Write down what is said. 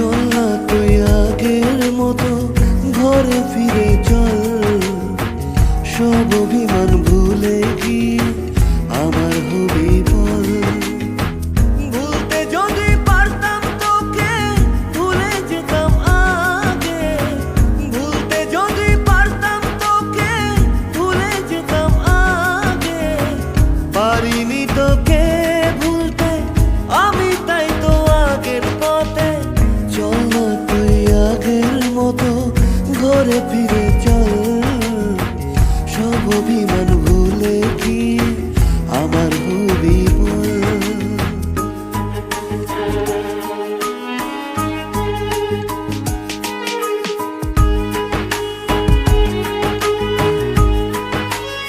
চল না তুই আগের মতো ঘরে ফিরে চল। সব অভিমান ভুলে গিয়ে আমার হবি বল। ভুলতে যদি পারতাম তোকে, ভুলে যেতাম আগে। ভুলতে যদি পারতাম তোকে, ভুলে যেতাম আগে। পারিনি তো ফিরে চল সব অভিমান ভুলে কি আমার হবি বল?